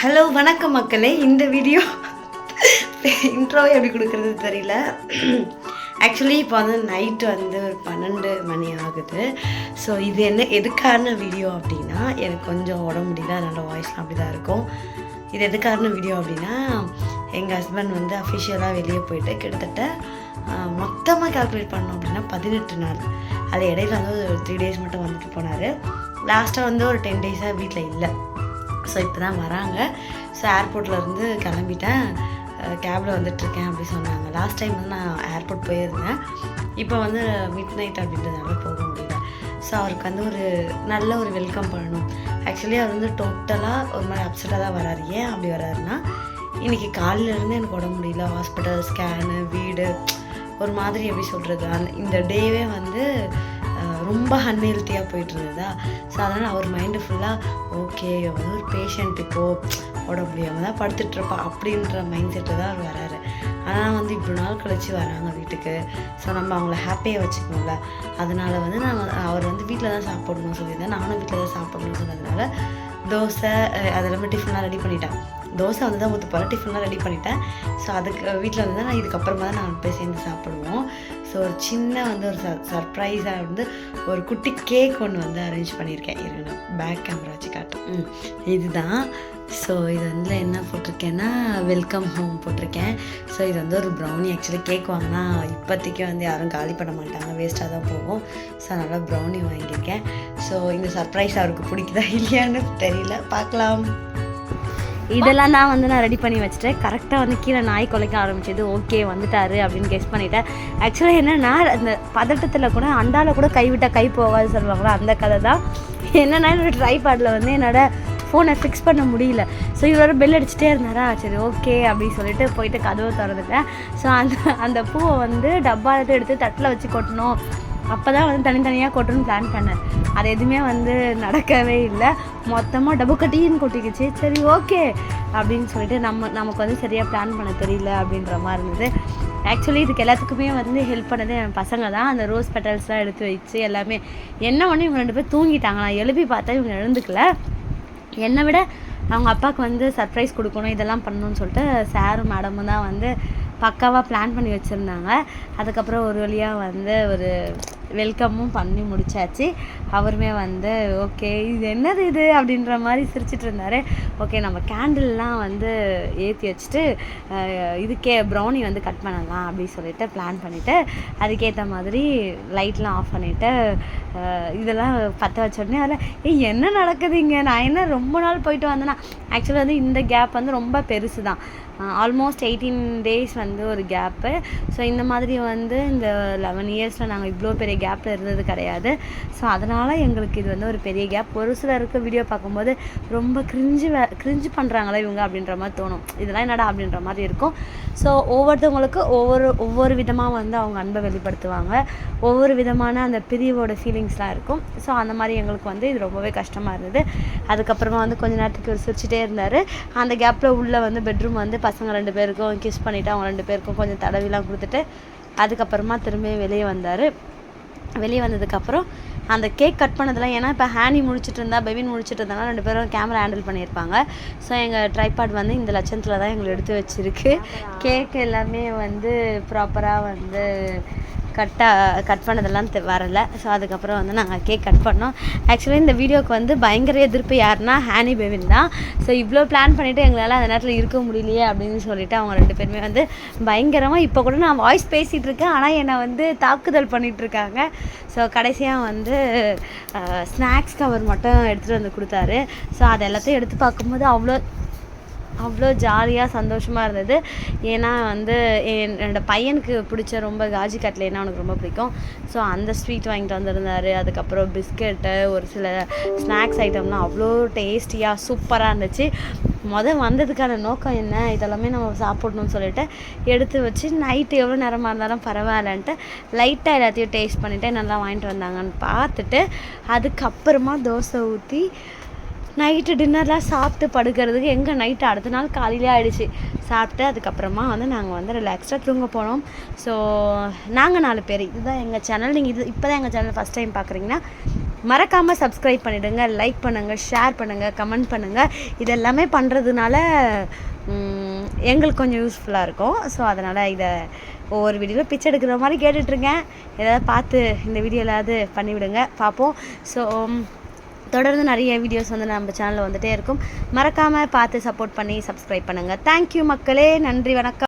Hello வணக்கம் மக்களே. இந்த வீடியோ இன்ட்ரோ எப்படி கொடுக்குறது தெரியல. ஆக்சுவலி இப்போ வந்து நைட்டு வந்து ஒரு பன்னெண்டு மணி ஆகுது. ஸோ இது என்ன எதுக்கான வீடியோ அப்படின்னா எனக்கு கொஞ்சம் உடம்பு முடியல அதனால் வாய்ஸ்லாம் அப்படி தான் இருக்கும். இது எதுக்கான வீடியோ அப்படின்னா எங்கள் ஹஸ்பண்ட் வந்து அஃபிஷியலாக வெளியே போயிட்டு கிட்டத்தட்ட மொத்தமாக கால்குலேட் பண்ணோம் அப்படின்னா பதினெட்டு நாள். அது இடையில வந்து ஒரு த்ரீ டேஸ் மட்டும் வந்துட்டு போனார். லாஸ்ட்டாக வந்து ஒரு டென் டேஸாக வீட்டில் இல்லை. ஸோ இப்போ தான் வராங்க ஸோ ஏர்போர்ட்லேருந்து கிளம்பிட்டேன். கேபில் வந்துட்டுருக்கேன் அப்படி சொன்னாங்க. லாஸ்ட் டைம் வந்து நான் ஏர்போர்ட் போயிருந்தேன். இப்போ வந்து மிட் நைட் அப்படின்றதுனால போக முடியல. ஸோ அவருக்கு வந்து ஒரு நல்ல ஒரு வெல்கம் பண்ணணும். ஆக்சுவலி அவர் வந்து டோட்டலாக ஒரு மாதிரி அப்செட்டாக தான் வராரு. ஏன் அப்படி வராருன்னா இன்றைக்கி காலையிலேருந்து எனக்கு உடம்பு முடியல. ஹாஸ்பிட்டல் ஸ்கேனு வீடு ஒரு மாதிரி எப்படி சொல்கிறது அந்த இந்த டேவே வந்து ரொம்ப அன்ஹெல்த்தியாக போயிட்டு இருந்ததா ஸோ அதனால் அவர் மைண்டு ஃபுல்லாக ஓகே வந்து ஒரு பேஷண்ட் இப்போது உடம்பு முடியாமல் தான் படுத்துட்ருப்பா அப்படின்ற மைண்ட் செட்டில் தான் அவர் வராரு. ஆனால் வந்து இவ்வளோ நாள் கழித்து வராங்க வீட்டுக்கு. ஸோ நம்ம அவங்கள ஹாப்பியாக வச்சுக்கணும்ல. அதனால் வந்து நான் அவர் வந்து வீட்டில் தான் சாப்பிடணும்னு சொல்லியிருந்தேன் நானும் வீட்டில் தான் சாப்பிடணும்னு சொன்னதுனால தோசை அது எல்லாமே டிஃபன்லாம் ரெடி பண்ணிட்டேன். தோசை வந்து தான் ஊற்ற போகிறேன் டிஃபன்லாம் ரெடி பண்ணிட்டேன். ஸோ அதுக்கு வீட்டில் வந்து தான் நான் இதுக்கப்புறமா தான் நான் போய் சேர்ந்து சாப்பிடுவோம். ஸோ ஒரு சின்ன வந்து ஒரு ச சர்ப்ரைஸாக வந்து ஒரு குட்டி கேக் ஒன்று வந்து அரேஞ்ச் பண்ணியிருக்கேன். இருங்க நான் பேக் கேமரா வச்சு காட்டுறேன். இதுதான். ஸோ இது வந்து என்ன போட்டிருக்கேன்னா வெல்கம் ஹோம் போட்டிருக்கேன். ஸோ இது வந்து ஒரு ப்ரௌனி ஆக்சுவலி கேக் வாங்கினா இப்போதைக்கு வந்து யாரும் காலி பண்ண மாட்டாங்க. வேஸ்ட்டாக தான் போகும். ஸோ அதனால் ப்ரௌனி வாங்கியிருக்கேன். ஸோ இந்த சர்ப்ரைஸ் அவருக்கு பிடிக்குதா இல்லையான்னு தெரியல. பார்க்கலாம். இதெல்லாம் தான் வந்து நான் ரெடி பண்ணி வச்சுட்டேன். கரெக்டாக வந்து கீழே நாய் குலைக்க ஆரம்பிச்சது. ஓகே வந்துட்டாரு அப்படின்னு கெஸ் பண்ணிட்டேன். ஆக்சுவலாக என்னென்னா அந்த பதட்டத்தில் கூட அண்டால கூட கைவிட்டால் கை போகாது சொல்லுவாங்களா? அந்த கதை தான். என்னென்னா என்னோட ட்ரைபேடில் வந்து என்னோட ஃபோனை ஃபிக்ஸ் பண்ண முடியல. ஸோ இவரோட பெல் அடிச்சுட்டே இருந்தாரா? சரி ஓகே அப்படின்னு சொல்லிட்டு போயிட்டு கதவை திறந்துட்டேன். ஸோ அந்த அந்த பூவை வந்து டப்பாவில் எடுத்து தட்டில் வச்சு கொட்டணும். அப்போ தான் வந்து தனித்தனியாக கொட்டணும்னு பிளான் பண்ணேன். அது எதுவுமே வந்து நடக்கவே இல்லை. மொத்தமாக டபு கட்டின்னு கொட்டிக்கிச்சு. சரி ஓகே அப்படின்னு சொல்லிட்டு நம்ம நமக்கு வந்து சரியாக பிளான் பண்ண தெரியல அப்படின்ற மாதிரி இருந்தது. ஆக்சுவலி இதுக்கு எல்லாத்துக்குமே வந்து ஹெல்ப் பண்ணது என் பசங்க தான். அந்த ரோஸ் பெட்டல்ஸ்லாம் எடுத்து வச்சு எல்லாமே. என்ன ஒன்று இவங்க ரெண்டு பேர் தூங்கிட்டாங்க. நான் எழுப்பி பார்த்தா இவங்க எழுந்துக்கல. என்னை விட அவங்க அப்பாவுக்கு வந்து சர்ப்ரைஸ் கொடுக்கணும் இதெல்லாம் பண்ணணும்னு சொல்லிட்டு சாரும் மேடமும் தான் வந்து பக்காவாக பிளான் பண்ணி வச்சுருந்தாங்க. அதுக்கப்புறம் ஒரு வழியாக வந்து ஒரு வெல்கமும் பண்ணி முடிச்சாச்சு. அவருமே வந்து ஓகே இது என்னது இது? அப்படின்ற மாதிரி சிரிச்சிட்டு இருந்தார். ஓகே நம்ம கேண்டில்லாம் வந்து ஏற்றி வச்சுட்டு இதுக்கே ப்ரௌனி வந்து கட் பண்ணலாம் அப்படின்னு சொல்லிட்டு பிளான் பண்ணிவிட்டு அதுக்கேற்ற மாதிரி லைட்லாம் ஆஃப் பண்ணிவிட்டு இதெல்லாம் பற்ற வச்சோடனே அதில் ஏய் என்ன நடக்குது இங்கே? நான் என்ன ரொம்ப நாள் போயிட்டு வந்தேன்னா ஆக்சுவலாக வந்து இந்த கேப் வந்து ரொம்ப பெருசு தான். ஆல்மோஸ்ட் எயிட்டீன் டேஸ் வந்து ஒரு கேப்பு ஸோ இந்த மாதிரி வந்து இந்த லெவன் இயர்ஸில் நாங்கள் இவ்வளோ பெரிய கேப்பில் இருந்தது கிடையாது. ஸோ அதனால் எங்களுக்கு இது வந்து ஒரு பெரிய கேப் ஒரு சிலருக்கு வீடியோ பார்க்கும்போது ரொம்ப கிரிஞ்சு கிரிஞ்சு பண்ணுறாங்களே இவங்க அப்படின்ற மாதிரி தோணும். இதெல்லாம் என்னடா அப்படின்ற மாதிரி இருக்கும். ஸோ ஒவ்வொருத்தவங்களுக்கு ஒவ்வொரு ஒவ்வொரு விதமாக வந்து அவங்க அன்பை வெளிப்படுத்துவாங்க. ஒவ்வொரு விதமான அந்த பிரிவோட ஃபீலிங்ஸ்லாம் இருக்கும். ஸோ அந்த மாதிரி எங்களுக்கு வந்து இது ரொம்பவே கஷ்டமாக இருந்தது. அதுக்கப்புறமா வந்து கொஞ்ச நேரத்துக்கு ஒரு சிரிச்சிட்டே இருந்தார். அந்த கேப்பில் உள்ளே வந்து பெட்ரூம் வந்து பசங்க ரெண்டு பேருக்கும் கிஸ் பண்ணிவிட்டு அவங்க ரெண்டு பேருக்கும் கொஞ்சம் தடவிலாம் கொடுத்துட்டு அதுக்கப்புறமா திரும்பி வெளியே வந்தார். வெளியே வந்ததுக்கப்புறம் அந்த கேக் கட் பண்ணதெல்லாம் ஏன்னா இப்போ ஹேனி முடிச்சிட்டு இருந்தா பெவின் முடிச்சிட்டு இருந்தாலும் ரெண்டு பேரும் கேமரா ஹேண்டில் பண்ணியிருப்பாங்க. ஸோ எங்கள் ட்ரைபாட் வந்து இந்த லட்சத்தில் தான் எங்களை எடுத்து வச்சிருக்கு. கேக் எல்லாமே வந்து ப்ராப்பராக வந்து கட்டாக கட் பண்ணதெல்லாம் தெ- வரல. ஸோ அதுக்கப்புறம் வந்து நாங்கள் கேக் கட் பண்ணோம். ஆக்சுவலி இந்த வீடியோக்கு வந்து பயங்கர எதிர்ப்பு யாருன்னா ஹேனி பெவின் தான். ஸோ இவ்வளோ பிளான் பண்ணிவிட்டு எங்களால் அந்த நேரத்தில் இருக்க முடியலையே அப்படின்னு சொல்லிட்டு அவங்க ரெண்டு பேருமே வந்து பயங்கரமாக இப்போ கூட நான் வாய்ஸ் பேசிகிட்டு இருக்கேன். ஆனால் என்னை வந்து தாக்குதல் பண்ணிகிட்ருக்காங்க இருக்காங்க. ஸோ கடைசியாக வந்து ஸ்நாக்ஸ் கவர் மட்டும் எடுத்துகிட்டு வந்து கொடுத்தாரு. ஸோ அது எல்லாத்தையும் எடுத்து பார்க்கும்போது அவ்வளோ அவ்வளோ ஜாலியாக சந்தோஷமாக இருந்தது. ஏன்னா வந்து என்- என்னோட பையனுக்கு பிடிச்ச ரொம்ப காஜி கட்லேனா அவனுக்கு ரொம்ப பிடிக்கும். ஸோ அந்த ஸ்வீட் வாங்கிட்டு வந்திருந்தாரு. அதுக்கப்புறம் பிஸ்கெட்டு ஒரு சில ஸ்நாக்ஸ் ஐட்டம்லாம் அவ்வளோ டேஸ்டியாக சூப்பராக இருந்துச்சு. மொதல் வந்ததுக்கான நோக்கம் என்ன? இதெல்லாமே நம்ம சாப்பிடணும்னு சொல்லிட்டு எடுத்து வச்சு நைட்டு எவ்வளோ நேரமாக இருந்தாலும் பரவாயில்லன்ட்டு லைட்டாக எல்லாத்தையும் டேஸ்ட் பண்ணிவிட்டு நல்லா வாங்கிட்டு வந்தாங்கன்னு பார்த்துட்டு அதுக்கப்புறமா தோசை ஊற்றி நைட்டு டின்னர்லாம் சாப்பிட்டு படுக்கிறதுக்கு எங்கே நைட்டு அடுத்த நாள் காலையிலே ஆகிடுச்சு சாப்பிட்டு அதுக்கப்புறமா வந்து நாங்கள் வந்து ரிலாக்ஸாக தூங்க போனோம். ஸோ நாங்கள் நாலு பேர். இதுதான் எங்கள் சேனல் நீங்கள் இது இப்போ தான் எங்கள் சேனல் ஃபஸ்ட் டைம் பார்க்குறீங்கன்னா மறக்காமல் சப்ஸ்கிரைப் பண்ணிவிடுங்க லைக் பண்ணுங்கள் ஷேர் பண்ணுங்கள் கமெண்ட் பண்ணுங்கள் இதெல்லாமே பண்ணுறதுனால எங்களுக்கு கொஞ்சம் யூஸ்ஃபுல்லாக இருக்கும். ஸோ அதனால் இதை ஒவ்வொரு வீடியோவில் பிச்சை எடுக்கிற மாதிரி கேட்டுட்ருக்கேன் ஏதாவது பார்த்து இந்த வீடியோ ஏதாவது பண்ணிவிடுங்க. பார்ப்போம். ஸோ தொடர்ந்து நிறைய வீடியோஸ் வந்து நம்ம சேனலில் வந்துகிட்டே இருக்கும். மறக்காமல் பார்த்து சப்போர்ட் பண்ணி சப்ஸ்கிரைப் பண்ணுங்கள் தேங்க்யூ மக்களே. நன்றி வணக்கம்.